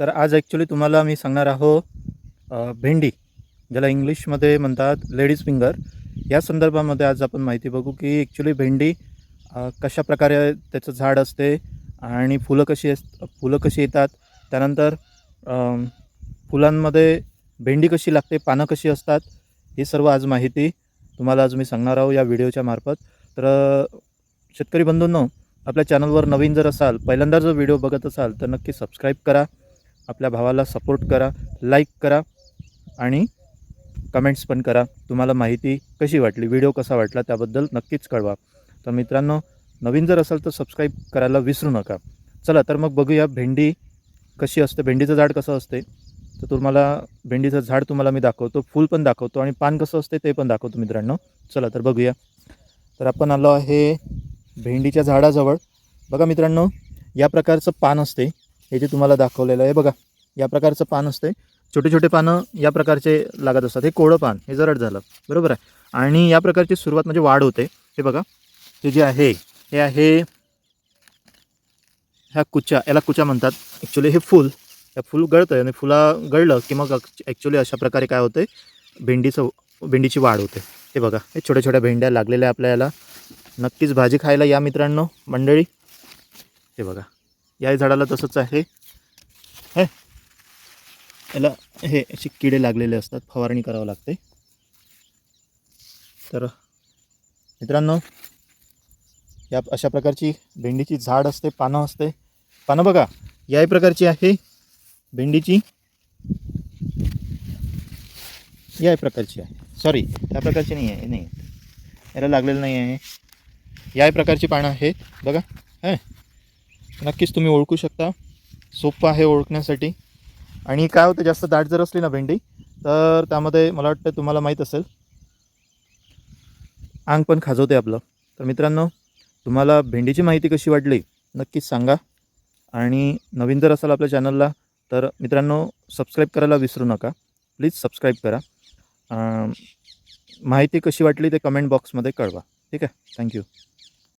तर आज ॲक्च्युली तुम्हाला मी सांगणार आहो भेंडी ज्याला इंग्लिशमध्ये म्हणतात लेडीज फिंगर या संदर्भामध्ये आज आपण माहिती बघू की ॲक्च्युली भेंडी कशा प्रकारे त्याचं झाड असते आणि फुलं कशी अस फुलं कशी येतात. त्यानंतर फुलांमध्ये भेंडी कशी लागते पानं कशी असतात ही सर्व आज माहिती तुम्हाला आज मी सांगणार आहो या व्हिडिओच्या मार्फत. तर शेतकरी बंधूंनो आपल्या चॅनलवर नवीन जर असाल पहिल्यांदा जर व्हिडिओ बघत असाल तर नक्की सबस्क्राईब करा. आपल्या भावाला सपोर्ट करा लाईक करा आणि कमेंट्स पण करा. तुम्हाला माहिती कशी वाटली व्हिडिओ कसा वाटला त्याबद्दल नक्कीच कळवा. तर मित्रांनो नवीन जर असाल तर सबस्क्राईब करायला विसरू नका. चला तर मग बघूया भेंडी कशी असते भेंडीचं झाड कसं असते. तर तुम्हाला भेंडीचं झाड तुम्हाला मी दाखवतो फूल पण दाखवतो आणि पान कसं असते ते पण दाखवतो मित्रांनो. चला तर बघूया. तर आपण आलो आहे भेंडीच्या झाडाजवळ. बघा मित्रांनो या प्रकारचं पान असते. हे जे तुम्हाला दाखवलेलं आहे. बघा या प्रकारचं पान असते छोटे छोटे पानं या प्रकारचे लागत असतात. हे कोळं पान हे जरड झालं. बरोबर आहे? आणि या प्रकारची सुरुवात म्हणजे वाढ होते. हे बघा हे जे आहे हे आहे ह्या कुच्या याला कुच्या म्हणतात. ॲक्च्युली हे फूल या फूल गळतं आणि फुला गळलं की मग ॲक्च्युली अशा प्रकारे काय होते भेंडीचं भेंडीची वाढ होते. हे बघा हे छोट्या छोट्या भेंड्या लागलेल्या आपल्या याला नक्कीच भाजी खायला या मित्रांनो मंडळी. हे बघा. या झाडाला तसंच आहे. हे. याला हे असे किडे लागलेले असतात. फवारणी करावं लागते. तर मित्रांनो या अशा प्रकारची भेंडीची झाड असते पानं असते. पानं बघा याही प्रकारची आहे भेंडीची. याही प्रकारची आहे. सॉरी त्या प्रकारची नाही आहे नाही. याला लागलेलं नाही आहे. याही प्रकारची पानं आहेत. बघा हे. नक्कीच तुम्ही ओळखू शकता. सोपं आहे ओळखण्यासाठी. आणि काय होतं जास्त दाट जर असली ना भेंडी तर त्यामध्ये मला वाटतं तुम्हाला माहीत असेल. अंग पण खाजवते आपलं. तर मित्रांनो तुम्हाला भेंडीची माहिती कशी वाटली नक्कीच सांगा. आणि नवीन जर असाल आपल्या चॅनलला तर मित्रांनो सबस्क्राईब करायला विसरू नका. प्लीज सबस्क्राईब करा. माहिती कशी वाटली ते कमेंट बॉक्समध्ये कळवा. ठीक आहे? थँक्यू